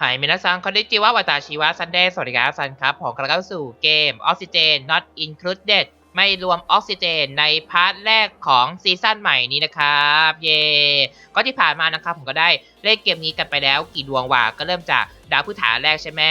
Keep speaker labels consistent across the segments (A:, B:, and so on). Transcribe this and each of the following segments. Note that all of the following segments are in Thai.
A: ไฮเมนัซังคอนดิจิวะวาตาชิวะซันเดย์สวัสดีครับซันครับผมกำลังเข้าสู่เกม Oxygen Not Included ไม่รวมออกซิเจนในพาร์ทแรกของซีซั่นใหม่นี้นะครับ เย่ก็ที่ผ่านมานะครับผมก็ได้เล่นเกมนี้กันไปแล้วกี่ดวงว่าก็เริ่มจากดาวพื้นฐานแรกใช่ไหม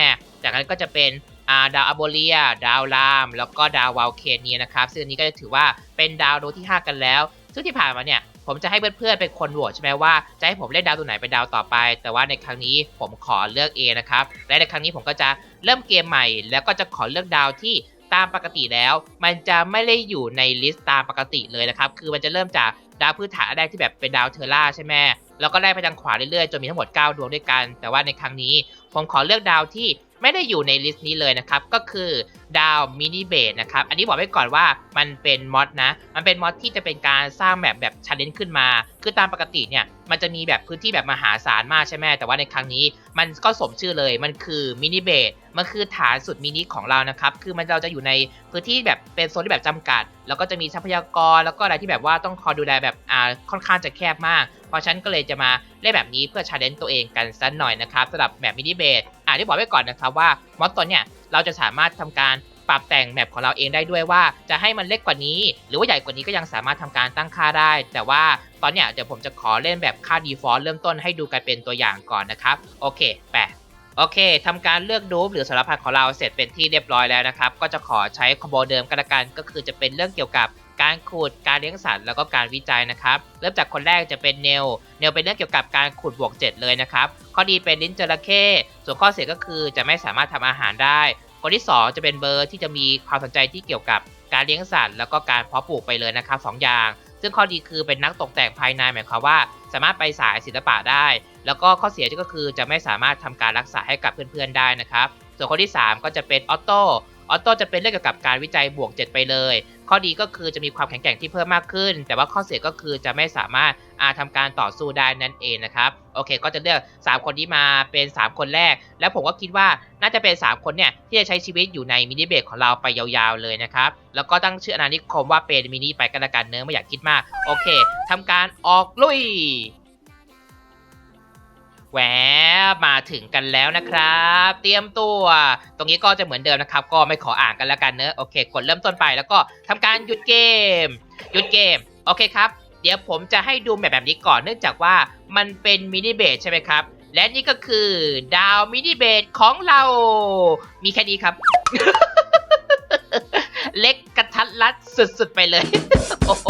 A: จากนั้นก็จะเป็นาดาวอโบเลีย ดาวราม แล้วก็ดาววาลเคนเนียนะครับ ซึ่งอันนี้ก็จะถือว่าเป็นดาวดวงที่ 5 กันแล้ว ซึ่งที่ผ่านมาเนี่ย ผมจะให้เพื่อนๆเป็นคนโหวตใช่ไหมว่าจะให้ผมเล่นดาวตัวไหนเป็นดาวต่อไป แต่ว่าในครั้งนี้ผมขอเลือก A นะครับ และในครั้งนี้ผมก็จะเริ่มเกมใหม่ แล้วก็จะขอเลือกดาวที่ตามปกติแล้ว มันจะไม่ได้อยู่ในลิสต์ตามปกติเลยนะครับ คือมันจะเริ่มจากดาวพื้นฐานแรกที่แบบเป็นดาวเทอร่าใช่ไหมแล้วก็ไล่ไปทางขวาเรื่อยๆจนมีทั้งหมด 9 ดวงด้วยกัน แต่ว่าในครั้งนี้ผมขอเลือกดาวที่ ไม่ได้อยู่ในลิสต์นี้เลยนะครับ ก็คือดาวมินิเบดนะครับ อันนี้บอกไว้ก่อนว่ามันเป็นมอดนะ มันเป็นมอดที่จะเป็นการสร้างแบบแบบชาเลนจ์ขึ้นมา คือตามปกติเนี่ย มันจะมีแบบพื้นที่แบบมหาศาลมากใช่ไหมแต่ว่าในครั้งนี้มันก็สมชื่อเลยมันคือมินิเบสมันคือฐานสุดมินิของเรานะครับ คือมันเราจะอยู่ในพื้นที่แบบเป็นโซนที่แบบจำกัด แล้วก็จะมีทรัพยากรแล้วก็อะไรที่แบบว่าต้องคอยดูแลแบบอ่าค่อนข้างจะแคบมาก เพราะฉันก็เลยจะมาเล่นแบบนี้เพื่อชาเลนจ์ตัวเองกันสักหน่อยนะครับสำหรับแบบมินิเบสอ่าที่บอกไว้ก่อนนะครับว่ามอดตัวเนี่ยเราจะสามารถทำการ ปรับแต่งแมปของเราเองได้ด้วยว่า จะให้มันเล็กกว่านี้ หรือว่าใหญ่กว่านี้ก็ยังสามารถทำการตั้งค่าได้ แต่ว่าตอนเนี้ยเดี๋ยวผมจะขอเล่นแบบค่า default เริ่มต้นให้ดูกันเป็นตัวอย่างก่อนนะครับ โอเคแปะโอเคทำการเลือกดูปหรือสารพัดของเราเสร็จเป็นที่เรียบร้อยแล้วนะครับ ก็จะขอใช้คอมโบเดิมกันละกัน ก็คือจะเป็นเรื่องเกี่ยวกับการขุด การเลี้ยงสัตว์ แล้วก็การวิจัยนะครับ เริ่มจากคนแรกจะเป็นเนล เนลเป็นเรื่องเกี่ยวกับการขุดบวก 7 เลยนะครับ ข้อดีเป็นลิ้นจระเข้ ส่วนข้อเสียก็คือจะไม่สามารถทำอาหารได้ คนที่ 2 จะเป็นเบอร์ที่จะมีความสนใจที่เกี่ยวกับการเลี้ยงสัตว์แล้วก็การเพาะปลูกไปเลยนะครับสองอย่าง ซึ่งข้อดีคือเป็นนักตกแต่งภายในหมายความว่า สามารถไปสายศิลปะได้ แล้วก็ข้อเสียก็คือจะไม่สามารถทำการรักษาให้กับเพื่อนๆได้นะครับ ส่วนข้อที่ 3 ก็จะเป็นออโต้ ออโต้จะเป็นเรื่องเกี่ยวกับการวิจัยบวก 7 ไปเลย ข้อดีก็คือจะมีความแข็งแกร่งที่เพิ่มมากขึ้น แต่ว่าข้อเสียก็คือจะไม่สามารถอาทำการต่อสู้ได้นั่นเองนะครับ โอเค ก็จะเลือก 3 คนนี้มาเป็น 3 คนแรก แล้วผมก็คิดว่าน่าจะเป็น 3 คนเนี่ยที่จะใช้ชีวิตอยู่ในมินิเบรกของเราไปยาวๆเลยนะครับ แล้วก็ตั้งชื่ออาณานิคมว่าเป็นมินิไปกันละกันเนื้อไม่อยากคิดมาก โอเคทำการออกลุย แหวมาถึงกันแล้วนะครับ เตรียมตัว ตรงนี้ก็จะเหมือนเดิมนะครับ ก็ไม่ขออ่านกันแล้วกันเนอะโอเค กดเริ่มต้นไปแล้วก็ทำการหยุดเกม หยุดเกม โอเคครับ เดี๋ยวผมจะให้ดูแบบแบบนี้ก่อนเนื่องจากว่ามันเป็นมินิเบสใช่ไหมครับ และนี่ก็คือดาวมินิเบสของเรา มีแค่นี้ครับ เล็กกระทัดรัดสุดๆไปเลย โอ้โห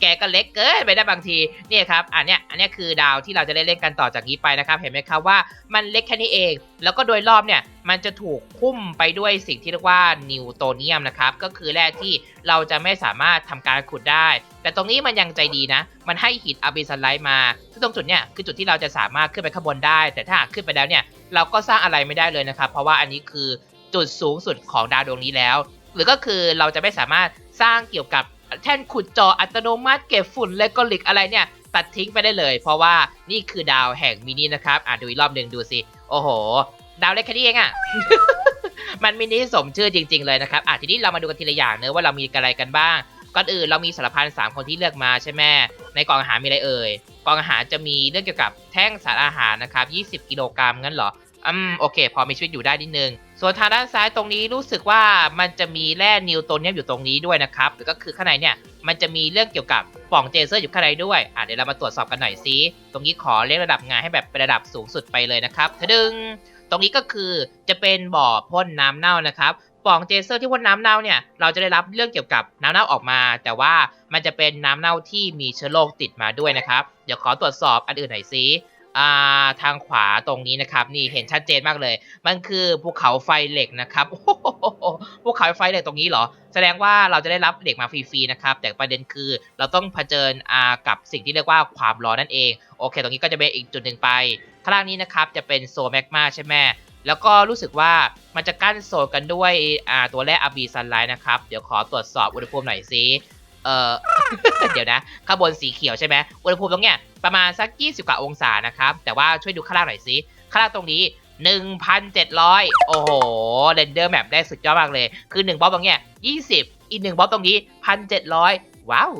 A: แกก็เล็กเกินไปได้บางทีเนี่ยครับอันเนี้ยอันเนี้ยคือดาวที่เราจะได้เล่นกันต่อจากนี้ไปนะครับ เห็นไหมครับว่ามันเล็กแค่นี้เอง แล้วก็โดยรอบเนี่ยมันจะถูกคุ้มไปด้วยสิ่งที่เรียกว่านิวโตเนียมนะครับก็คือแร่ที่เราจะไม่สามารถทำการขุดได้ แต่ตรงนี้มันยังใจดีนะ มันให้หินอาบิสไลท์มาซึ่งตรงจุดเนี่ยคือจุดที่เราจะสามารถขึ้นไปข้างบนได้ แต่ถ้าขึ้นไปแล้วเนี่ยเราก็สร้างอะไรไม่ได้เลยนะครับ เพราะว่าอันนี้คือจุดสูงสุดของดาวดวงนี้แล้ว หรือก็คือเราจะไม่สามารถสร้างเกี่ยวกับ แท่นขุดจออัตโนมัติเก็บฝุ่นและก็ลิกอะไรเนี่ยตัดทิ้งไปได้เลย เพราะว่านี่คือดาวแห่งมินินะครับอะดูอีกรอบหนึ่งดูสิ โอ้โห ดาวเล็กแค่นี้เองอะมันมินิสมชื่อจริง ๆ เลยนะครับอะทีนี้เรามาดูกันทีละอย่างเนอะว่าเรามีอะไรกันบ้าง ก่อนอื่นเรามีสารพันสามคนที่เลือกมาใช่ไหมในกล่องอาหารมีอะไรเอ่ยกล่องอาหารจะมีเรื่องเกี่ยวกับแท่งสารอาหารนะครับ 20 กิโลกรัมงั้นเหรอ อืมโอเค พอมีชีวิตอยู่ได้นิดนึง ส่วนทางด้านซ้ายตรงนี้รู้สึกว่ามันจะมีแร่นิวโตเนียมอยู่ตรงนี้ด้วยนะครับหรือก็คือข้างในเนี่ยมันจะมีเรื่องเกี่ยวกับป่องเจเซอร์อยู่ข้างในด้วยอะเดี๋ยวเรามาตรวจสอบกันหน่อยซิตรงนี้ขอเรียกระดับงานให้แบบเป็นระดับสูงสุดไปเลยนะครับทะดึง ตรงนี้ก็คือจะเป็นบ่อพ่นน้ำเน่านะครับป่องเจเซอร์ที่พ่นน้ำเน่าเนี่ยเราจะได้รับเรื่องเกี่ยวกับน้ำเน่าออกมา แต่ว่ามันจะเป็นน้ำเน่าที่มีเชื้อโรคติดมาด้วยนะครับเดี๋ยวขอตรวจสอบอันอื่นหน่อยซิ อ่าทางขวาตรงนี้นะครับ นี่เห็นชัดเจนมากเลย มันคือภูเขาไฟเหล็กนะครับโอ้โหภูเขาไฟเหล็กตรงนี้เหรอ แสดงว่าเราจะได้รับเหล็กมาฟรีๆนะครับ แต่ประเด็นคือเราต้องเผชิญอ่ากับสิ่งที่เรียกว่าความร้อนนั่นเอง โอเค ตรงนี้ก็จะเป็นอีกจุดหนึ่งไป ข้างล่างนี้นะครับจะเป็นโซแมกมาใช่ไหมแล้วก็รู้สึกว่ามันจะกั้นโซนกันด้วยตัวแรกอาบีซันไลท์นะครับ เดี๋ยวขอตรวจสอบอุณหภูมิหน่อยสิ เออเดี๋ยวนะ ข้างบนสีเขียวใช่ไหมอุณหภูมิตรงเนี้ยประมาณสัก 20กว่าองศานะครับ แต่ว่าช่วยดูข้างล่างหน่อยสิข้างล่างตรงนี้ 1,700 โอ้โห เรนเดอร์แมปได้สุดยอดมากเลย คือ 1บล็อกตรงเนี้ย20 อีก 1บล็อกตรงนี้ 1,700 ว้าว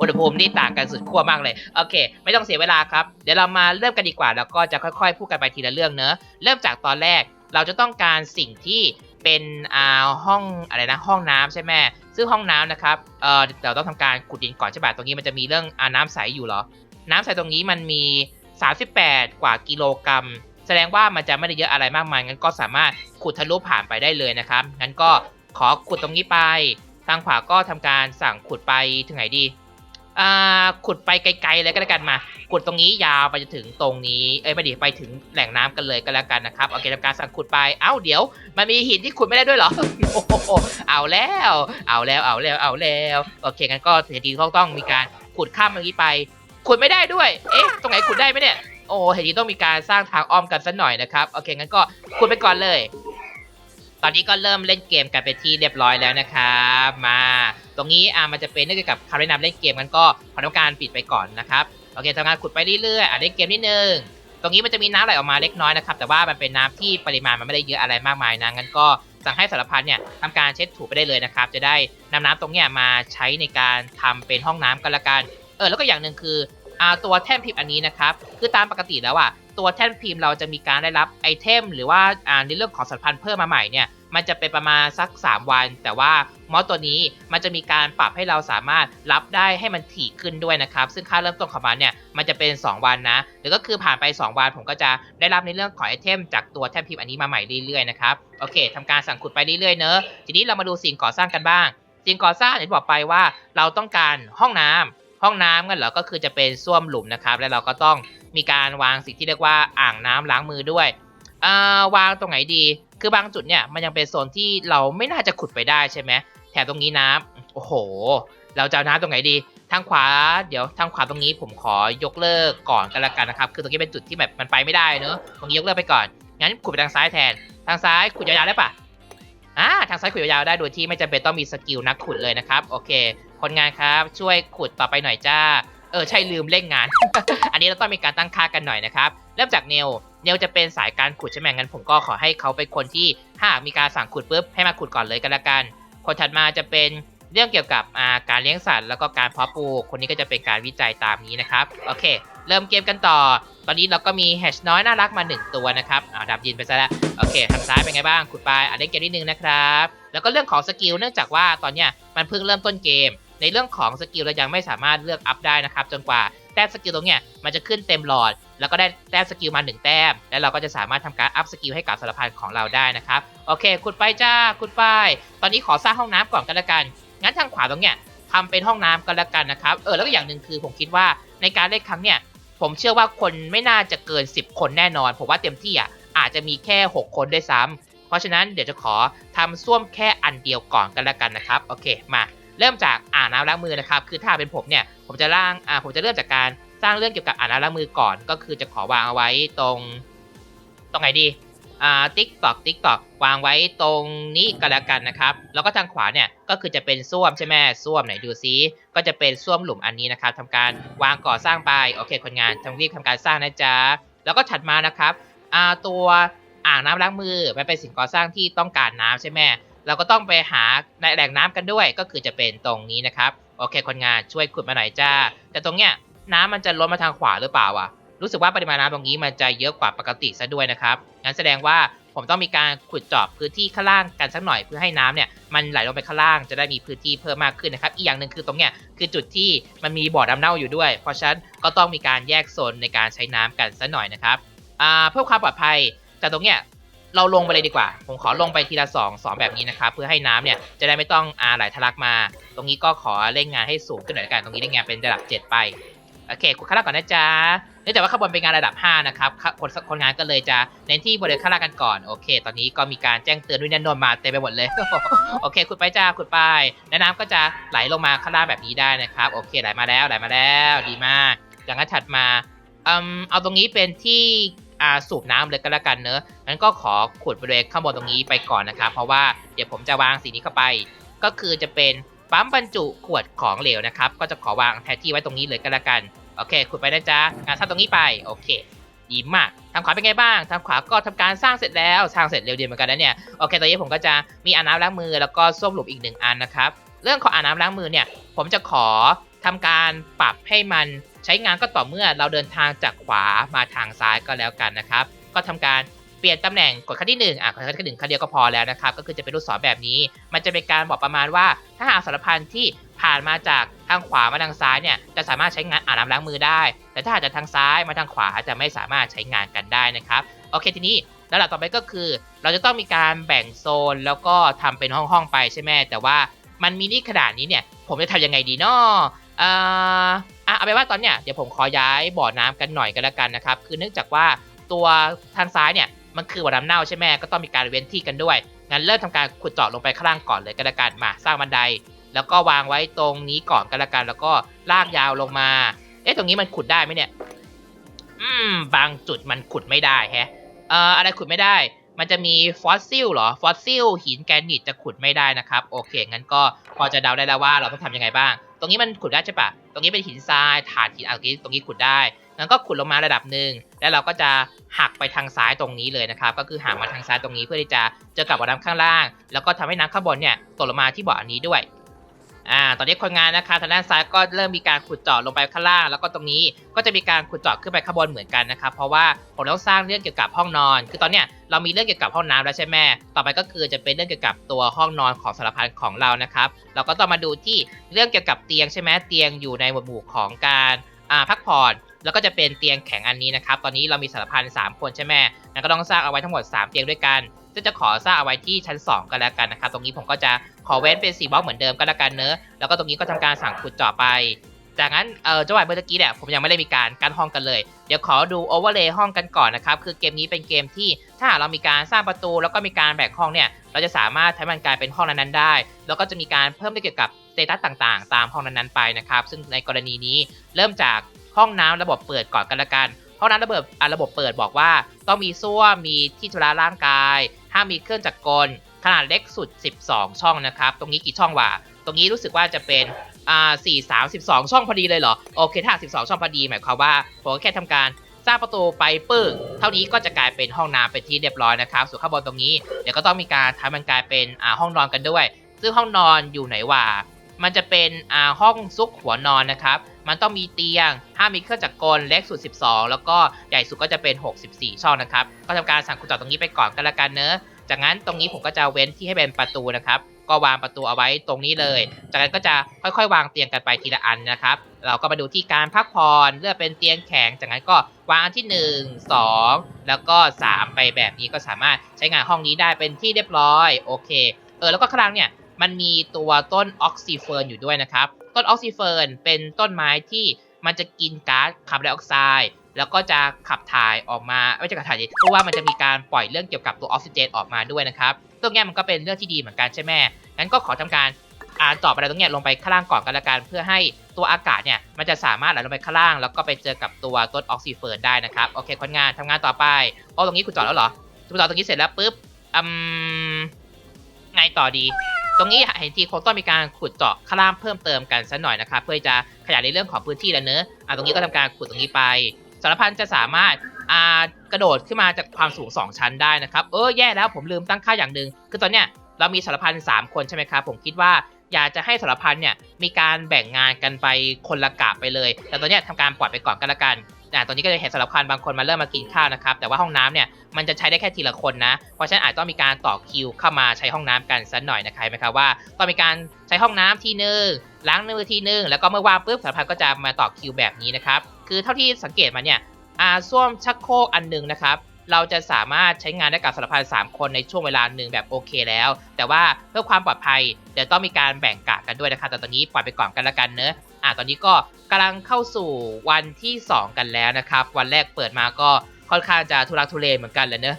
A: อุณหภูมินี่ต่างกันสุดขั้วมากเลย โอเค ไม่ต้องเสียเวลาครับ เดี๋ยวเรามาเริ่มกันดีกว่า แล้วก็จะค่อยๆ พูดกันไปทีละเรื่องเนอะ เริ่มจากตอนแรก เราจะต้องการสิ่งที่ เป็นอ่าห้องอะไรนะห้องน้ำใช่ไหมซึ่งห้องน้ำนะครับเออเราต้องทำการขุดดินก่อนใช่ป่ะตรงนี้มันจะมีเรื่องอาน้ำใสอยู่เหรอ น้ำใสตรงนี้มันมี 38 กว่ากิโลกรัม แสดงว่ามันจะไม่ได้เยอะอะไรมากมายงั้นก็สามารถขุดทะลุผ่านไปได้เลยนะครับงั้นก็ขอขุดตรงนี้ไป ทางขวาก็ทำการสั่งขุดไปถึงไหนดี อ่าขุดไปไกลๆเลยก็แล้วกันมาขุดตรงนี้ยาวไปจนถึงตรงนี้เอ้ยไม่ดีไปถึงแหล่งน้ำกันเลยก็แล้วกันนะครับโอเคทำการสั่งขุดไปเอ้าเดี๋ยว มันมีหินที่ขุดไม่ได้ด้วยเหรอโอ้โหเอาแล้ว เอาแล้วเอาแล้วเอาแล้วโอเคงั้นก็ทีนี้ต้องต้องมีการขุดข้ามตรงนี้ไป ขุดไม่ได้ด้วย เอ๊ะ ตรงไหนขุดได้ไหมเนี่ยโอ้เห็นทีต้องมีการสร้างทางอ้อมกันสักหน่อยนะครับโอเคงั้นก็ขุดไปก่อนเลย ตอนนี้ก็เริ่มเล่นเกมกันเป็นที่เรียบร้อยแล้วนะครับมาตรงนี้อ่ามันจะเป็นเนื่องจากคำแนะนำเล่นเกมมันก็ขอทำการปิดไปก่อนนะครับโอเคทำงานขุดไปเรื่อยๆอ่าเล่นเกมนิดนึงตรงนี้มันจะมีน้ำไหลออกมาเล็กน้อยนะครับแต่ว่ามันเป็นน้ำที่ปริมาณมันไม่ได้เยอะอะไรมากมายนะงั้นก็สั่งให้สารพันเนี่ยทำการเช็ดถูไปได้เลยนะครับ จะได้นำน้ำตรงเนี้ยมาใช้ในการทำเป็นห้องน้ำกันละกันเออแล้วก็อย่างหนึ่งคือ ตัวแท่นพิมพ์อันนี้นะครับคือตามปกติแล้วอะตัวแท่นพิมพ์เราจะมีการได้รับไอเทม หรือว่าในเรื่องของสัมพันธ์เพิ่มมาใหม่เนี่ยมันจะเป็นประมาณสัก 3 วัน แต่ว่ามอสตัวนี้มันจะมีการปรับให้เราสามารถรับได้ให้มันถี่ขึ้นด้วยนะครับ ซึ่งค่าเริ่มต้นของมันเนี่ยมันจะเป็น 2 วันนะ หรือก็คือผ่านไป 2 วันผมก็จะได้รับในเรื่องของไอเทม จากตัวแท่นพิมพ์อันนี้มาใหม่เรื่อยๆนะครับโอเคทำการสั่งขุดไปเรื่อยๆเนอะทีนี้เรามาดูสิ่งก่อสร้างกันบ้าง สิ่งก่อสร้างอย่างที่บอกไปว่าเราต้องการห้องน้ำ ห้องน้ำกันเหรอก็คือจะเป็นส้วมหลุมนะครับ แล้วเราก็ต้องมีการวางสิ่งที่เรียกว่าอ่างน้ำล้างมือด้วยอ่าวางตรงไหนดี คือบางจุดเนี่ยมันยังเป็นโซนที่เราไม่น่าจะขุดไปได้ใช่ไหมแถมตรงนี้น้ำโอ้โห เราจะเอาน้ำตรงไหนดี ทางขวา เดี๋ยวทางขวาตรงนี้ผมขอยกเลิกก่อนกันละกันนะครับ คือตรงนี้เป็นจุดที่แบบมันไปไม่ได้เนอะตรงนี้ยกเลิกไปก่อน งั้นขุดไปทางซ้ายแทน ทางซ้ายขุดยาวๆได้ปะ อ่าทางซ้ายขุดยาวๆได้โดยที่ไม่จำเป็นต้องมีสกิลนักขุดเลยนะครับ โอเค คนงานครับช่วยขุดต่อไปหน่อยจ้า เออใช่ลืมเร่งงาน อันนี้เราต้องมีการตั้งค่ากันหน่อยนะครับ เริ่มจากเนล เนลจะเป็นสายการขุดใช่ไหมงั้นผมก็ขอให้เขาเป็นคนที่ถ้าหากมีการสั่งขุดปุ๊บให้มาขุดก่อนเลยกันละกัน คนถัดมาจะเป็นเรื่องเกี่ยวกับาการเลี้ยงสัตว์แล้วก็การเพาะปลูก คนนี้ก็จะเป็นการวิจัยตามนี้นะครับ โอเค เริ่มเกมกันต่อ ตอนนี้เราก็มีแฮชน้อยน่ารักมาหนึ่งตัวนะครับอ่าดับยินไปซะแล้วโอเคทางซ้ายเป็นไงบ้างขุดไปอ่านเล่นเกมนิดนึงนะครับ แล้วก็เรื่องของสกิลเนื่องจากว่าตอนเนี้ยมันเพิ่งเริ่มต้นเกม ในเรื่องของสกิลเรายังไม่สามารถเลือกอัพได้นะครับจนกว่าแต้มสกิลตรงเนี้ยมันจะขึ้นเต็มหลอด แล้วก็ได้แต้มสกิลมาหนึ่งแต้ม แล้วเราก็จะสามารถทำการอัพสกิลให้กับสารพันของเราได้นะครับโอเคขุดไปจ้าขุดไปตอนนี้ขอสร้างห้องน้ำก่อนกันละกัน งั้นทางขวาตรงเนี้ยทำเป็นห้องน้ำกันละกันนะครับเออแล้วก็อย่างหนึ่งคือผมคิดว่าในการเล่นครั้งเนี้ย ผมเชื่อว่าคนไม่น่าจะเกิน 10 คนแน่นอน ผมว่าเต็มที่อะอาจจะมีแค่ 6 คนด้วยซ้ำเพราะฉะนั้นเดี๋ยวจะขอทำส้วมแค่อันเดียวก่อนกันละกันนะครับโอเคมาเริ่มจากอ่านน้ำล้างมือนะครับ คือถ้าเป็นผมเนี่ยผมจะร่างอ่าผมจะเริ่มจากการสร้างเรื่องเกี่ยวกับอ่านน้ำล้างมือก่อน ก็คือจะขอวางเอาไว้ตรงตรงไหนดี อ่าติ๊กตอกติ๊กตอกวางไว้ตรงนี้ก็แล้วกันนะครับ แล้วก็ทางขวาเนี่ยก็คือจะเป็นส้วมใช่ไหมส้วมไหนดูซิก็จะเป็นส้วมหลุมอันนี้นะครับทำการวางก่อสร้างไปโอเคคนงานทำรีบทำการสร้างนะจ๊ะแล้วก็ถัดมานะครับอ่าตัวอ่างน้ำล้างมือมันเป็นสิ่งก่อสร้างที่ต้องการน้ำใช่ไหมเราก็ต้องไปหาในแหล่งน้ำกันด้วย ก็คือจะเป็นตรงนี้นะครับโอเคคนงานช่วยขุดมาหน่อยจ้า แต่ตรงเนี้ยน้ำมันจะล้นมาทางขวาหรือเปล่าวะ รู้สึกว่าปริมาณน้ำตรงนี้มันจะเยอะกว่าปกติซะด้วยนะครับงั้นแสดงว่าผมต้องมีการขุดเจาะพื้นที่ข้างล่างกันสักหน่อยเพื่อให้น้ำเนี่ยมันไหลลงไปข้างล่างจะได้มีพื้นที่เพิ่มมากขึ้นนะครับอีกอย่างหนึ่งคือตรงเนี้ยคือจุดที่มันมีบ่อน้ำเน่าอยู่ด้วย เพราะฉะนั้นก็ต้องมีการแยกโซนในการใช้น้ำกันสักหน่อยนะครับเพื่อความปลอดภัยแต่ตรงเนี้ยเราลงไปเลยดีกว่า ผมขอลงไปทีละสองสองแบบนี้นะครับเพื่อให้น้ำเนี่ยจะได้ไม่ต้องอาไหลทะลักมา ตรงนี้ก็ขอเร่งงานให้สูงขึ้นหน่อยกันตรงนี้เร่งงานเป็นระดับ 7 ไปโอเคขุดข้าก่อนนะจ๊ะ เนื่องจากว่าข้างบนเป็นงานระดับ 5 นะครับคนคนงานก็เลยจะเน้นที่บริเวณข้างล่างกันก่อนโอเค ตอนนี้ก็มีการแจ้งเตือนด้วยแน่นนมาเต็มไปหมดเลยโอเคขุดไปจ้าขุดไปแล้วน้ำก็จะไหลลงมาข้างล่างแบบนี้ได้นะครับโอเคไหลมาแล้วไหลมาแล้วดีมากจากนั้นถัดมาอืมเอาตรงนี้เป็นที่อาสูบน้ำเลยก็แล้วกันเนอะงั้นก็ขอขุดบริเวณข้างบนตรงนี้ไปก่อนนะครับ เพราะว่าเดี๋ยวผมจะวางสิ่งนี้เข้าไป ก็คือจะเป็นปั๊มบรรจุขวดของเหลวนะครับ ก็จะขอวางแทนที่ไว้ตรงนี้เลยก็แล้วกัน โอเคขุดไปนะจ๊ะงานสร้างตรงนี้ไปโอเคดีมากทางขวาเป็นไงบ้างทางขวาก็ทำการสร้างเสร็จแล้วสร้างเสร็จเร็วดีเหมือนกันนะเนี่ยโอเคตอนนี้ผมก็จะมีอ่างน้ำล้างมือแล้วก็ส้วมหลุมอีกหนึ่งอันนะครับเรื่องของอ่างน้ำล้างมือเนี่ยผมจะขอทำการปรับให้มันใช้งานก็ต่อเมื่อเราเดินทางจากขวามาทางซ้ายก็แล้วกันนะครับ ก็ทำการ เปลี่ยนตำแหน่งกดครั้งที่หนึ่งอะกดครั้งที่หนึ่งครั้งเดียวก็พอแล้วนะครับก็คือจะเป็นลูกศรแบบนี้ มันจะเป็นการบอกประมาณว่า ถ้าหากสารพันที่ผ่านมาจากทางขวามาทางซ้ายเนี่ยจะสามารถใช้งานอางน้ำล้างมือได้ แต่ถ้าหากจากทางซ้ายมาทางขวาจะไม่สามารถใช้งานกันได้นะครับโอเคทีนี้แล้วหลักต่อไปก็คือ เราจะต้องมีการแบ่งโซนแล้วก็ทำเป็นห้องๆไปใช่ไหมแต่ว่ามันมินิขนาดนี้เนี่ยผมจะทำยังไงดีเนาะเอ่ออะเอาไปว่าตอนเนี้ยเดี๋ยวผมขอย้ายบ่อน้ำกันหน่อยกันแล้วกันนะครับ คือเนื่องจากว่าตัวทางซ้ายเนี่ย มันคือบ่อน้ำเน่าใช่ไหมก็ต้องมีการเว้นที่กันด้วย งั้นเริ่มทำการขุดเจาะลงไปข้างล่างก่อนเลยก็แล้วกันมาสร้างบันได แล้วก็วางไว้ตรงนี้ก่อนก็แล้วกัน แล้วก็ลากยาวลงมา เอ๊ะตรงนี้มันขุดได้ไหมเนี่ย อืม บางจุดมันขุดไม่ได้แฮะ เอ่ออะไรขุดไม่ได้ มันจะมีฟอสซิลเหรอ ฟอสซิลหินแกรนิตจะขุดไม่ได้นะครับ โอเค งั้นก็พอจะเดาได้แล้วว่าเราต้องทำยังไงบ้าง ตรงนี้มันขุดได้ใช่ปะตรงนี้เป็นหินทรายฐานหินอะไรงนี้ตรงนี้ขุดได้แล้วก็ขุดลงมาระดับหนึ่งแล้วเราก็จะหักไปทางซ้ายตรงนี้เลยนะครับ ก็คือหักมาทางซ้ายตรงนี้เพื่อที่จะเจอกับบ่อน้ำข้างล่าง แล้วก็ทำให้น้ำข้างบนเนี่ยตกลงมาที่บ่ออันนี้ด้วย อ่า ตอนนี้คนงานนะคะทางด้านซ้ายก็เริ่มมีการขุดเจาะลงไปข้างล่าง แล้วก็ตรงนี้ก็จะมีการขุดเจาะขึ้นไปข้างบนเหมือนกันนะครับเพราะว่าผมต้องสร้างเรื่องเกี่ยวกับห้องนอน คือตอนเนี้ยเรามีเรื่องเกี่ยวกับห้องน้ำแล้วใช่ไหมต่อไปก็คือจะเป็นเรื่องเกี่ยวกับตัวห้องนอนของสารพันของเรานะครับ เราก็ต้องมาดูที่เรื่องเกี่ยวกับเตียงใช่ไหมเตียงอยู่ในหมวดหมู่ของการอ่าพักผ่อนแล้วก็จะเป็นเตียงแข็งอันนี้นะครับ ตอนนี้เรามีสารพันสามคนใช่ไหมงั้นก็ต้องสร้างเอาไว้ทั้งหมด 3 เตียงด้วยกันซึ่งจะขอสร้างเอาไว้ที่ชั้น 2ก็แล้วกันนะครับ ตรงนี้ผมก็จะ อเว้นเป็น4บล็อกเหมือนเดิมก็แล้วกันเนอะแล้วก็ตรงนี้ก็ทำการสั่งขุดเจาะไป จากนั้นเออจังหวะเมื่อกี้เนี่ยผมยังไม่ได้มีการกั้นห้องกันเลย เดี๋ยวขอดูโอเวอร์เลย์ห้องกันก่อนนะครับ คือเกมนี้เป็นเกมที่ถ้าเรามีการสร้างประตูแล้วก็มีการแบ่งห้องเนี่ย เราจะสามารถให้มันกลายเป็นห้องนั้นๆได้ แล้วก็จะมีการเพิ่มเกี่ยวกับสเตตัสต่างๆ ตามห้องนั้นๆไปนะครับ ซึ่งในกรณีนี้เริ่มจากห้องน้ำระบบเปิดก่อนกันละกันห้องน้ำระบบอะระบบเปิดบอกว่า ต้องมีส้วมมีที่จุฬาร่างกาย ถ้ามีเครื่องจักรกลขนาดเล็กสุด 12 ช่องนะครับ ตรงนี้กี่ช่องวะ ตรงนี้รู้สึกว่าจะเป็นอ่าสี่สามสิบสองช่องพอดีเลยเหรอ โอเค ถ้าสิบสองช่องพอดี หมายความว่าผมแค่ทำการสร้างประตูไปปึ้ง เท่านี้ก็จะกลายเป็นห้องน้ำเป็นที่เรียบร้อยนะครับ ส่วนข้างบนตรงนี้ เดี๋ยวก็ต้องมีการทำมันกลายเป็นอ่าห้องนอนกันด้วย ซึ่งห้องนอนอยู่ไหนวะ มันจะเป็นอ่าห้องซุกหัวนอนนะครับ มันต้องมีเตียงห้ามมีเครื่องจักรกลเล็กสุด 12 แล้วก็ใหญ่สุดก็จะเป็น 64 ช่องนะครับ ก็ทำการสั่งขุดเจาะตรงนี้ไปก่อนกันละกันเนอะจากนั้นตรงนี้ผมก็จะเว้นที่ให้เป็นประตูนะครับ ก็วางประตูเอาไว้ตรงนี้เลย จากนั้นก็จะค่อยๆ วางเตียงกันไปทีละอันนะครับ เราก็มาดูที่การพักผ่อนเลือกเป็นเตียงแข็ง จากนั้นก็วางอันที่ 1 2 แล้วก็ 3 ไปแบบนี้ก็สามารถใช้งานห้องนี้ได้เป็นที่เรียบร้อย โอเค เออแล้วก็ข้างล่างเนี่ย มันมีตัวต้นออกซิเฟิร์นอยู่ด้วยนะครับ ต้นออกซิเฟิร์นเป็นต้นไม้ที่มันจะกินก๊าซคาร์บอนไดออกไซด์แล้วก็จะขับถ่ายออกมาไม่ใช่ขับถ่ายเพราะว่ามันจะมีการปล่อยเรื่องเกี่ยวกับตัวออกซิเจนออกมาด้วยนะครับตรงเนี้ยมันก็เป็นเรื่องที่ดีเหมือนกันใช่ไหมงั้นก็ขอทำการอ่านเจอบอะไรตรงเนี้ยลงไปข้างล่างก่อนกันละกันเพื่อให้ตัวอากาศเนี่ยมันจะสามารถไหลลงไปข้างล่าง แล้วก็ไปเจอกับตัวต้นออกซิเฟิร์นได้นะครับโอเคคนงานทำงานต่อไปโอ้ตรงนี้คุณจอดแล้วเหรอคุณจอดตรงนี้เสร็จแล้วปุ๊บอืมไงต่อดี ตรงนี้เห็นทีคงต้องมีการขุดเจาะข้างล่างเพิ่มเติมกันสักหน่อยนะครับเพื่อจะขยายในเรื่องของพื้นที่แล้วเนอะอะตรงนี้ก็ทำการขุดตรงนี้ไปสารพันจะสามารถอ่ากระโดดขึ้นมาจากความสูง 2 ชั้นได้นะครับเออแย่แล้วผมลืมตั้งค่าอย่างหนึ่งคือตอนเนี้ยเรามีสารพันสามคนใช่ไหมครับผมคิดว่าอยากจะให้สารพันเนี่ยมีการแบ่งงานกันไปคนละกะไปเลย แต่ตอนเนี้ยทำการปล่อยไปก่อนกันละกัน อ่าตอนนี้ก็จะเห็นสารพันบางคนมาเริ่มมากินข้าวนะครับ แต่ว่าห้องน้ำเนี่ยมันจะใช้ได้แค่ทีละคนนะ เพราะฉะนั้นอาจต้องมีการต่อคิวเข้ามาใช้ห้องน้ำกันสักหน่อยนะครับไหมครับว่าต้องมีการใช้ห้องน้ำทีนึงล้างมือทีนึงแล้วก็เมื่อว่างปุ๊บสารพันก็จะมาต่อคิวแบบนี้นะครับ คือเท่าที่สังเกตมาเนี่ยอาส้วมชักโครกอันหนึ่งนะครับเราจะสามารถใช้งานได้กับสารพันสามคนในช่วงเวลาหนึ่งแบบโอเคแล้ว แต่ว่าเพื่อความปลอดภัยเดี๋ยวต้องมีการแบ่งกะกันด้วยนะครับแต่ตอนนี้ปล่อยไปก่อนกันละกันเนอะ อ่าตอนนี้ก็กำลังเข้าสู่วันที่ 2 กันแล้วนะครับ วันแรกเปิดมาก็ค่อนข้างจะทุรักทุเลเหมือนกันเลยเนอะ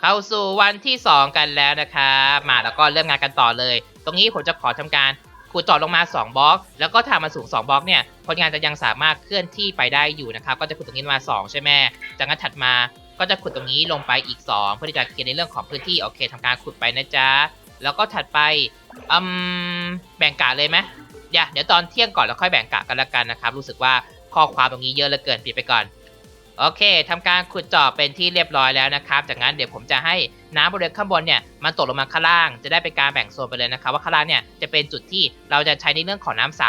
A: เข้าสู่วันที่ 2 กันแล้วนะครับมาแล้วก็เริ่มงานกันต่อเลย ตรงนี้ผมจะขอทำการขุดเจาะลงมา2บล็อก แล้วก็ทำมาสูง2บล็อกเนี่ยคนงานจะยังสามารถเคลื่อนที่ไปได้อยู่นะครับ ก็จะขุดตรงนี้มา 2 ใช่ไหมจากนั้นถัดมาก็จะขุดตรงนี้ลงไปอีก 2 เพื่อที่จะเคลียร์ในเรื่องของพื้นที่โอเคทำการขุดไปนะจ๊ะแล้วก็ถัดไป อืมแบ่งกะเลยไหมเดี๋ยวเดี๋ยวตอนเที่ยงก่อนแล้วค่อยแบ่งกะกันละกันนะครับ รู้สึกว่าข้อความตรงนี้เยอะเหลือเกินปิดไปก่อน โอเคทำการขุดเจาะเป็นที่เรียบร้อยแล้วนะครับ จากนั้นเดี๋ยวผมจะให้น้ำบริเวณข้างบนเนี่ยมันตกลงมาข้างล่าง จะได้เป็นการแบ่งโซนไปเลยนะครับ ว่าข้างล่างเนี่ยจะเป็นจุดที่เราจะใช้ในเรื่องของน้ำใส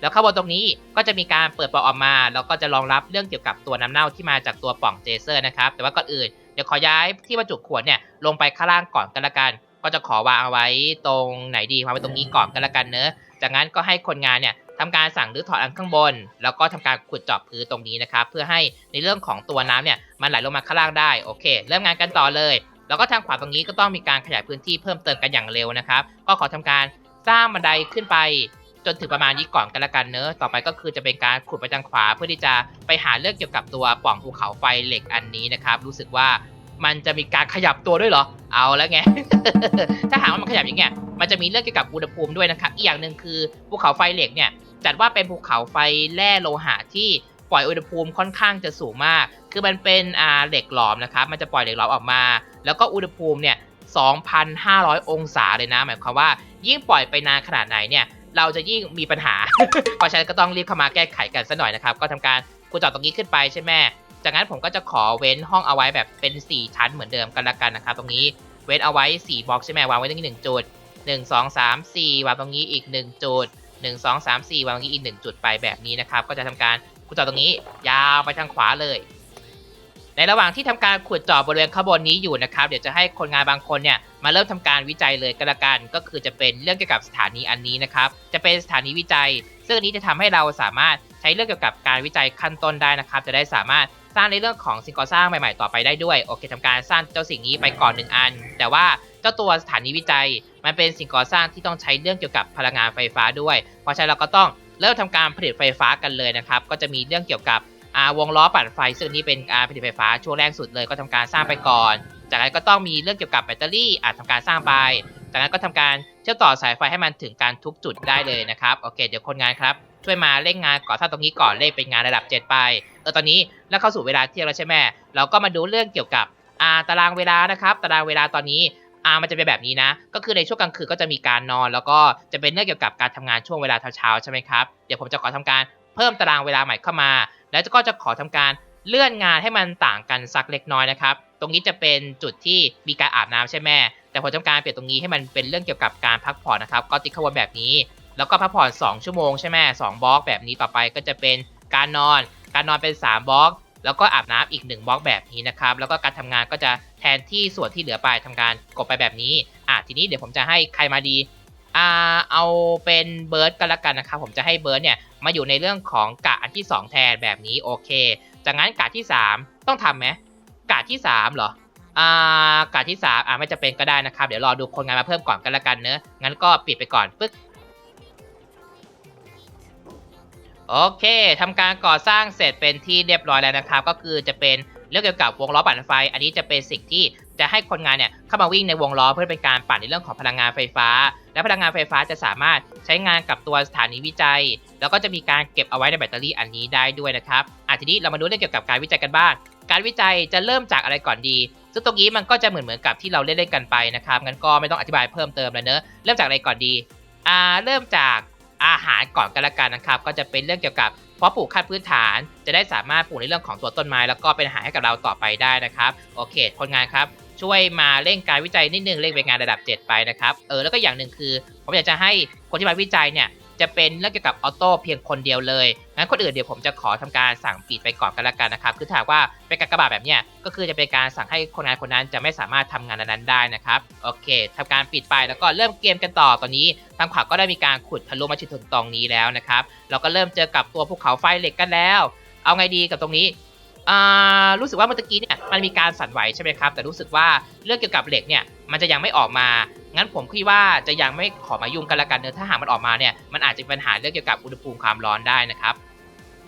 A: แล้วข้างบนตรงนี้ก็จะมีการเปิดปล่องออกมาแล้วก็จะรองรับเรื่องเกี่ยวกับตัวน้ำเน่าที่มาจากตัวปล่องเจเซอร์นะครับแต่ว่าก่อนอื่นเดี๋ยวขอย้ายที่บรรจุขวดเนี่ยลงไปข้างล่างก่อนกันละกัน ก็จะขอวางเอาไว้ตรงไหนดีวางไว้ตรงนี้ก่อนกันละกันเนอะ จากนั้นก็ให้คนงานเนี่ยทำการสั่งหรือถอนอันข้างบน แล้วก็ทำการขุดเจาะพื้นตรงนี้นะครับ เพื่อให้ในเรื่องของตัวน้ำเนี่ยมันไหลลงมาข้างล่างได้ โอเค เริ่มงานกันต่อเลย แล้วก็ทางขวาตรงนี้ก็ต้องมีการขยายพื้นที่เพิ่มเติมกันอย่างเร็วนะครับ ก็ขอทำการสร้างบันไดขึ้นไปจนถึงประมาณนี้ก่อนกันละกันเนอะ ต่อไปก็คือจะเป็นการขุดไปทางขวาเพื่อที่จะไปหาเรื่องเกี่ยวกับตัวปล่องภูเขาไฟเหล็กอันนี้นะครับ รู้สึกว่า มันจะมีการขยับตัวด้วยเหรอ เอาแล้วไง ถ้าหากว่ามันขยับอย่างเงี้ย มันจะมีเรื่องเกี่ยวกับอุณหภูมิด้วยนะครับ อีกอย่างหนึ่งคือภูเขาไฟเหล็กเนี่ย จัดว่าเป็นภูเขาไฟแร่โลหะที่ปล่อยอุณหภูมิค่อนข้างจะสูงมาก คือมันเป็นอ่าเหล็กหลอมนะครับ มันจะปล่อยเหล็กหลอมออกมา แล้วก็อุณหภูมิเนี่ย 2,500 องศาเลยนะ หมายความว่ายิ่งปล่อยไปนานขนาดไหนเนี่ย เราจะยิ่งมีปัญหา เพราะฉะนั้นก็ต้องรีบเข้ามาแก้ไขกันซะหน่อยนะครับ ก็ทำการกูเจอดตรงนี้ขึ้นไปใช่ไหม จากนั้นผมก็จะขอเว้นห้องเอาไว้แบบเป็น 4 ชั้นเหมือนเดิมกันละกันนะครับตรงนี้เว้นเอาไว้ 4บล็อกใช่ไหมวางไว้ตรงนี้1จุด 1 2 3 4 วางตรงนี้อีก 1 จุด 1 2 3 4 วางตรงนี้อีก 1 จุดไปแบบนี้นะครับ ก็จะทำการขุดเจาะตรงนี้ยาวไปทางขวาเลย ในระหว่างที่ทำการขุดเจาะบริเวณข้างบนนี้อยู่นะครับ เดี๋ยวจะให้คนงานบางคนเนี่ยมาเริ่มทำการวิจัยเลยก็แล้วกันก็คือจะเป็นเรื่องเกี่ยวกับสถานีอันนี้นะครับ จะเป็นสถานีวิจัย ซึ่งอันนี้จะทำให้เราสามารถใช้เรื่องเกี่ยวกับการวิจัยขั้นต้นได้นะครับ จะได้สามารถ ร้างในเรื่องของสิ่งก่อสร้างใหม่ๆต่อไปได้ด้วยโอเคทำการสร้างเจ้าสิ่งนี้ไปก่อนหนึ่งอัน แต่ว่าเจ้าตัวสถานีวิจัย มันเป็นสิ่งก่อสร้างที่ต้องใช้เรื่องเกี่ยวกับพลังงานไฟฟ้าด้วย เพราะฉะนั้นเราก็ต้องเริ่มทำการผลิตไฟฟ้ากันเลยนะครับก็จะมีเรื่องเกี่ยวกับอาวงล้อปั่นไฟซึ่งนี้เป็นการผลิตไฟฟ้าช่วงแรกสุดเลยก็ทำการสร้างไปก่อน จากนั้นก็ต้องมีเรื่องเกี่ยวกับแบตเตอรี่อาจทำการสร้างไป จากนั้นก็ทำการเชื่อมต่อสายไฟให้มันถึงการทุกจุดได้เลยนะครับโอเค เดี๋ยวคนงานครับ ช่วยมาเร่งงานก่อสร้างตรงนี้ก่อนเร่งเป็นงานระดับ 7 ไปเออตอนนี้แล้วเข้าสู่เวลาเที่ยงแล้วใช่ไหมเราก็มาดูเรื่องเกี่ยวกับอ่าตารางเวลานะครับ ตารางเวลาตอนนี้อ่ามันจะเป็นแบบนี้นะ ก็คือในช่วงกลางคืนก็จะมีการนอน แล้วก็จะเป็นเรื่องเกี่ยวกับการทำงานช่วงเวลาเช้าๆใช่ไหมครับเดี๋ยวผมจะขอทำการเพิ่มตารางเวลาใหม่เข้ามา แล้วก็จะขอทำการเลื่อนงานให้มันต่างกันสักเล็กน้อยนะครับ ตรงนี้จะเป็นจุดที่มีการอาบน้ำใช่ไหมแต่ผมทำการเปลี่ยนตรงนี้ให้มันเป็นเรื่องเกี่ยวกับการพักผ่อนนะครับ ก็ติ๊กขบวนแบบนี้ แล้วก็พักผ่อน 2 ชั่วโมงใช่ไหมสองบล็อกแบบนี้ต่อไปก็จะเป็นการนอน การนอนเป็น 3 บล็อก แล้วก็อาบน้ำอีก 1บล็อกแบบนี้นะครับ แล้วก็การทำงานก็จะแทนที่ส่วนที่เหลือไปทำการกดไปแบบนี้ อะทีนี้เดี๋ยวผมจะให้ใครมาดีอ่าเอาเป็นเบิร์ดกันละกันนะครับ ผมจะให้เบิร์ดเนี่ยมาอยู่ในเรื่องของกะอันที่ 2 แทนแบบนี้โอเค จากนั้นกะที่ 3 ต้องทำไหมกะที่3เหรออ่ากะที่3อ่าไม่จะเป็นก็ได้นะครับ เดี๋ยวรอดูคนงานมาเพิ่มก่อนกันละกันเนอะงั้นก็ปิดไปก่อนปึ๊ก โอเคทำการก่อสร้างเสร็จเป็นที่เรียบร้อยแล้วนะครับ ก็คือจะเป็นเรื่องเกี่ยวกับวงล้อปั่นไฟ อันนี้จะเป็นสิ่งที่จะให้คนงานเนี่ยเข้ามาวิ่งในวงล้อเพื่อเป็นการปั่นในเรื่องของพลังงานไฟฟ้า และพลังงานไฟฟ้าจะสามารถใช้งานกับตัวสถานีวิจัย แล้วก็จะมีการเก็บเอาไว้ในแบตเตอรี่อันนี้ได้ด้วยนะครับอะทีนี้เรามาดูเรื่องเกี่ยวกับการวิจัยกันบ้าง การวิจัยจะเริ่มจากอะไรก่อนดี ซึ่งตรงนี้มันก็จะเหมือนเหมือนกับที่เราเล่นๆกันไปนะครับงั้นก็ไม่ต้องอธิบายเพิ่มเติมแล้วเนอะเริ่มจากอะไรก่อนดีอ่าเริ่มจาก อาหารก่อนกันละกันนะครับ ก็จะเป็นเรื่องเกี่ยวกับเพาะปลูกขั้นพื้นฐาน จะได้สามารถปลูกในเรื่องของตัวต้นไม้ แล้วก็เป็นอาหารให้กับเราต่อไปได้นะครับ โอเคคนงานครับ ช่วยมาเร่งการวิจัยนิดนึงเร่งไปงานระดับ 7 ไปนะครับ เออแล้วก็อย่างหนึ่งคือ ผมอยากจะให้คนที่มาวิจัยเนี่ย จะเป็นเรื่องเกี่ยวกับออโต้เพียงคนเดียวเลยงั้นคนอื่นเดี๋ยวผมจะขอทำการสั่งปิดไปก่อนกันละกันนะครับคือถ้าว่าเป็นการกระบาดแบบเนี้ยก็คือจะเป็นการสั่งให้คนงานคนนั้นจะไม่สามารถทำงานนั้นได้นะครับโอเคทำการปิดไปแล้วก็เริ่มเกมกันต่อตอนนี้ทางขวาก็ได้มีการขุดทะลุมาถึงตรงนี้แล้วนะครับเราก็เริ่มเจอกับตัวภูเขาไฟเหล็กกันแล้ว เอาไงดีกับตรงนี้อ่ารู้สึกว่าเมื่อกี้เนี่ยมันมีการสั่นไหวใช่ไหมครับแต่รู้สึกว่าเรื่องเกี่ยวกับเหล็กเนี่ยมันจะยังไม่ออกมา งั้นผมคิดว่าจะยังไม่ขอมายุ่งกันละกันเนอะถ้าหากมันออกมาเนี่ยมันอาจจะมีปัญหาเรื่องเกี่ยวกับอุณหภูมิความร้อนได้นะครับ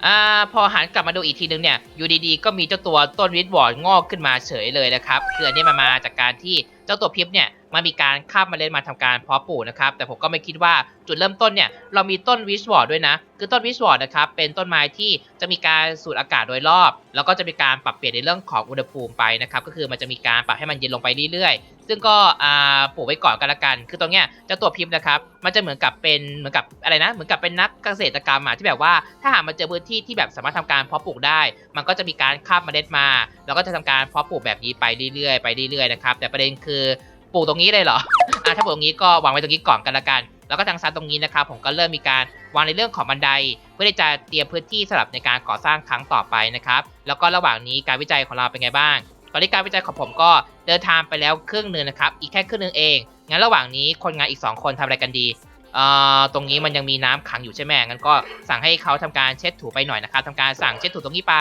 A: อพอหันกลับมาดูอีกทีนึงเนี่ยอยู่ดีๆก็มีเจ้าตัวต้นวิดวอร์ดงอกขึ้นมาเฉยเลยนะครับคืออันนี้มันมาจากการที่เจ้าตัวพิบเนี่ยมันมีการคาบมาเล่นมาทำการเพาะปลูกนะครับแต่ผมก็ไม่คิดว่าจุดเริ่มต้นเนี่ยเรามีต้นวิชวอร์ดด้วยนะ คือต้นวิชวอร์ดนะครับเป็นต้นไม้ที่จะมีการสูดอากาศโดยรอบ แล้วก็จะมีการปรับเปลี่ยนในเรื่องของอุณหภูมิไปนะครับก็คือมันจะมีการปรับให้มันเย็นลงไปเรื่อย ซึ่งก็อ่าปลูกไว้ก่อนกันละกัน คือตรงเนี้ยจ้าตัวพิมพ์นะครับ มันจะเหมือนกับเป็นเหมือนกับอะไรนะ เหมือนกับเป็นนักเกษตรกรรมอะที่แบบว่า ถ้าหากมันเจอพื้นที่ที่แบบสามารถทำการเพาะปลูกได้ มันก็จะมีการคาบเมล็ดมา แล้วก็จะทำการเพาะปลูกแบบนี้ไปเรื่อยๆไปเรื่อยๆนะครับ แต่ประเด็นคือปลูกตรงนี้เลยเหรออะถ้าปลูกตรงนี้ก็วางไว้ตรงนี้ก่อนกันละกัน แล้วก็ทางซ้ายตรงนี้นะครับผมก็เริ่มมีการวางในเรื่องของบันได เพื่อที่จะเตรียมพื้นที่สำหรับในการก่อสร้างครั้งต่อไปนะครับ แล้วก็ระหว่างนี้การวิจัยของเราเป็นไงบ้าง ตอนนี้การวิจัยของผมก็เดินทางไปแล้วครึ่งหนึ่งนะครับ อีกแค่ครึ่งหนึ่งเอง งั้นระหว่างนี้คนงานอีก 2 คนทำอะไรกันดีเอ่อตรงนี้มันยังมีน้ำขังอยู่ใช่ไหมงั้นก็สั่งให้เขาทำการเช็ดถูไปหน่อยนะครับทำการสั่งเช็ดถูตรงนี้ไป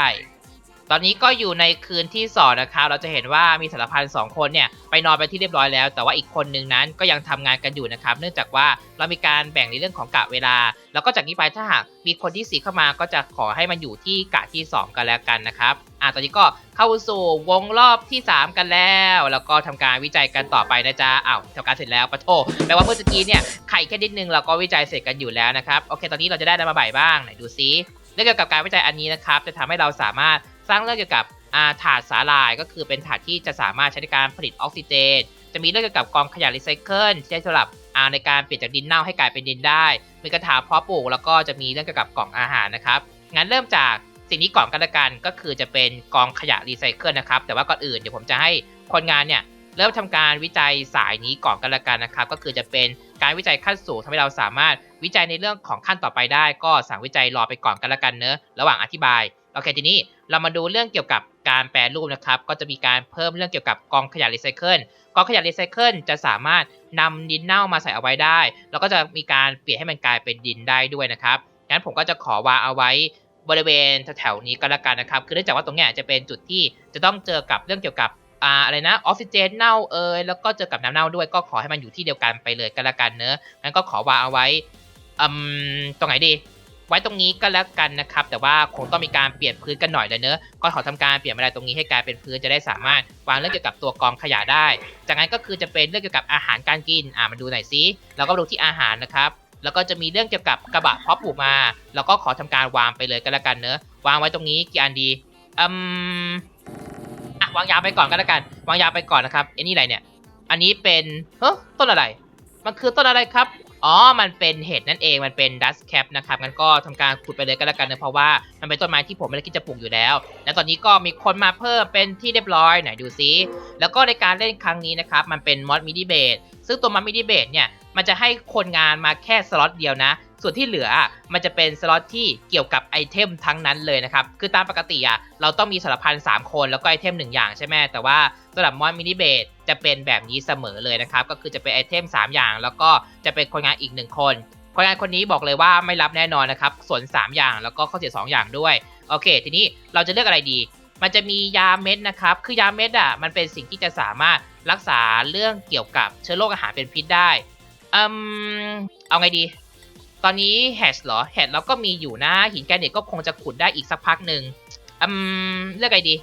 A: ตอนนี้ก็อยู่ในคืนที่สองนะครับเราจะเห็นว่ามีสารพันสองคนเนี่ยไปนอนไปที่เรียบร้อยแล้ว แต่ว่าอีกคนหนึ่งนั้นก็ยังทำงานกันอยู่นะครับ เนื่องจากว่าเรามีการแบ่งในเรื่องของกะเวลา แล้วก็จากนี้ไปถ้าหากมีคนที่สี่เข้ามาก็จะขอให้มันอยู่ที่กะที่สองกันแล้วกันนะครับอะตอนนี้ก็เข้าสู่วงรอบที่สามกันแล้ว แล้วก็ทำการวิจัยกันต่อไปนะจ๊ะอ้าวทำการเสร็จแล้วปะโทแปลว่าเมื่อกี้เนี่ยไข่แค่นิดนึงเราก็วิจัยเสร็จกันอยู่แล้วนะครับโอเค ตอนนี้เราจะได้อะไรมาบ่ายบ้างไหนดูซิเรื่องเกี่ยวกับการวิจัยอันนี้นะครับจะทำให้เราสามารถ สร้างเรื่องเกี่ยวกับอาถาดสาลายก็คือเป็นถาดที่จะสามารถใช้ในการผลิตออกซิเจน จะมีเรื่องเกี่ยวกับกองขยะรีไซเคิลที่ใช้สำหรับอาในการเปลี่ยนจากดินเน่าให้กลายเป็นดินได้ มีกระถางเพาะปลูกแล้วก็จะมีเรื่องเกี่ยวกับกล่องอาหารนะครับงั้นเริ่มจากสิ่งนี้ก่อนกันละกันก็คือจะเป็นกองขยะรีไซเคิลนะครับแต่ว่าก่อนอื่นเดี๋ยวผมจะให้คนงานเนี่ยเริ่มทำการวิจัยสายนี้ก่อนกันละกันนะครับก็คือจะเป็นการวิจัยขั้นสูงทำให้เราสามารถวิจัยในเรื่องของขั้นต่อไปได้ ก็สั่งวิจัยรอไปก่อนกันละกันเนอะระหว่างอธิบาย โอเคทีนี้เรามาดูเรื่องเกี่ยวกับการแปรรูปนะครับ ก็จะมีการเพิ่มเรื่องเกี่ยวกับกองขยะรีไซเคิลกองขยะรีไซเคิลจะสามารถนำดินเน่ามาใส่เอาไว้ได้ แล้วก็จะมีการเปลี่ยนให้มันกลายเป็นดินได้ด้วยนะครับงั้นผมก็จะขอวางเอาไว้บริเวณแถวๆนี้ก็แล้วกันนะครับ คือเนื่องจากว่าตรงนี้จะเป็นจุดที่จะต้องเจอกับเรื่องเกี่ยวกับอ่าอะไรนะออกซิเจนเน่าเอยแล้วก็เจอกับน้ำเน่าด้วย ก็ขอให้มันอยู่ที่เดียวกันไปเลยก็แล้วกันเนอะงั้นก็ขอวางเอาไว้อืมตรงไหนดี ไว้ตรงนี้ก็แล้วกันนะครับ แต่ว่าคงต้องมีการเปลี่ยนพื้นกันหน่อยเลยเนอะก็ขอทำการเปลี่ยนบันไดตรงนี้ให้กลายเป็นพื้นจะได้สามารถวางเรื่องเกี่ยวกับตัวกองขยะได้ จากนั้นก็คือจะเป็นเรื่องเกี่ยวกับอาหารการกินอ่ามาดูหน่อยซิเราก็ดูที่อาหารนะครับแล้วก็จะมีเรื่องเกี่ยวกับกระบะเพาะปลูกมา แล้วก็ขอทำการวางไปเลยก็แล้วกันเนอะวางไว้ตรงนี้กี่อันดีอืมอะวางยาไปก่อนก็แล้วกัน วางยาไปก่อนนะครับไอ้นี่อะไรเนี่ย อันนี้เป็นเฮ้ยต้นอะไร มันคือต้นอะไรครับ อ๋อ มันเป็นเห็ดนั่นเอง มันเป็นดัสแคปนะครับ งั้นก็ทำการขุดไปเลยก็แล้วกันนะเพราะว่ามันเป็นต้นไม้ที่ผมไม่ได้คิดจะปลูกอยู่แล้ว และตอนนี้ก็มีคนมาเพิ่มเป็นที่เรียบร้อย ไหนดูซิ แล้วก็ในการเล่นครั้งนี้นะครับ มันเป็นมอดมิดิเบตซึ่งตัวมอดมิดิเบตเนี่ย มันจะให้คนงานมาแค่สล็อตเดียวนะ ส่วนที่เหลือมันจะเป็นสล็อตที่เกี่ยวกับไอเทมทั้งนั้นเลยนะครับ คือตามปกติอะเราต้องมีสารพัน3คนแล้วก็ไอเทม1อย่างใช่ไหมแต่ว่าสำหรับมอนมินิเบตจะเป็นแบบนี้เสมอเลยนะครับ ก็คือจะเป็นไอเทม 3 อย่าง แล้วก็จะเป็นคนงานอีก 1 คนคนงานคนนี้บอกเลยว่าไม่รับแน่นอนนะครับ ส่วน 3 อย่างแล้วก็ข้อเสีย 2 อย่างด้วย โอเค ทีนี้เราจะเลือกอะไรดี มันจะมียาเม็ดนะครับ คือยาเม็ดอะมันเป็นสิ่งที่จะสามารถรักษาเรื่องเกี่ยวกับเชื้อโรคอาหารเป็นพิษได้อืมเอาไงดี ตอนนี้แฮชเหรอแฮชเราก็มีอยู่นะหินแกรนิตก็คงจะขุดได้อีกสักพักหนึ่งอืมเลือกอะไรดี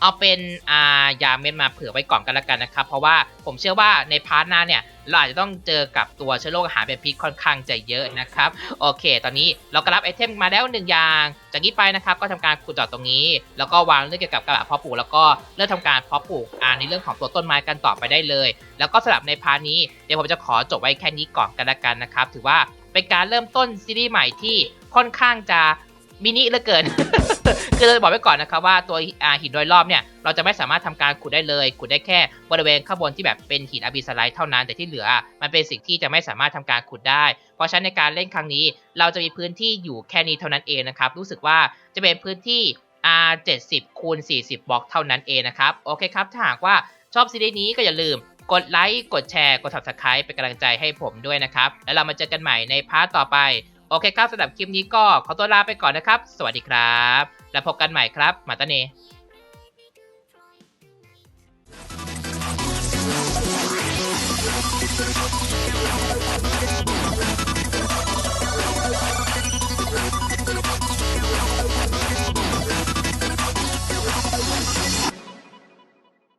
A: เอาเป็นอ่ายาเม็ดมาเผื่อไว้ก่อนกันล้วกันนะครับ เพราะว่าผมเชื่อว่าในพาร์ทหน้าเนี่ย เราอาจจะต้องเจอกับตัวเชื้อโรคอาหารเป็นพิษค่อนข้างจะเยอะนะครับ โอเค ตอนนี้เราก็รับไอเทมมาแล้วหนึ่งอย่าง จากนี้ไปนะครับก็ทำการขุดเจาะตรงนี้ แล้วก็วางเรื่องเกี่ยวกับกระบะเพาะปลูกแล้วก็เริ่มทำการเพาะปลูกอ่าในเรื่องของตัวต้นไม้กันต่อไปได้เลย แล้วก็สำหรับในพาร์ทนี้เดี๋ยวผมจะขอจบไว้แค่นี้ก่อนกันละกันนะครับ ถือว่า เป็นการเริ่มต้นซีรีส์ใหม่ที่ค่อนข้างจะมินิเหลือเกิน คือเราบอกไว้ก่อนนะครับว่าตัวหินโดยรอบเนี่ยเราจะไม่สามารถทำการขุดได้เลย ขุดได้แค่บริเวณข้างบนที่แบบเป็นหินอะบิสไลท์เท่านั้น แต่ที่เหลือ มันเป็นสิ่งที่จะไม่สามารถทำการขุดได้ เพราะฉะนั้นในการเล่นครั้งนี้ เราจะมีพื้นที่อยู่แค่นี้เท่านั้นเองนะครับ รู้สึกว่าจะเป็นพื้นที่ R 70คูณ40บล็อกเท่านั้นเองนะครับ โอเคครับ ถ้าหากว่าชอบซีรีส์นี้ก็อย่าลืม กดไลค์กดแชร์กด subscribe เป็นกำลังใจให้ผมด้วยนะครับ แล้วเรามาเจอกันใหม่ในพาร์ทต่อไป โอเคครับสำหรับคลิปนี้ก็ขอตัวลาไปก่อนนะครับ สวัสดีครับ แล้วพบกันใหม่ครับ มาตาเน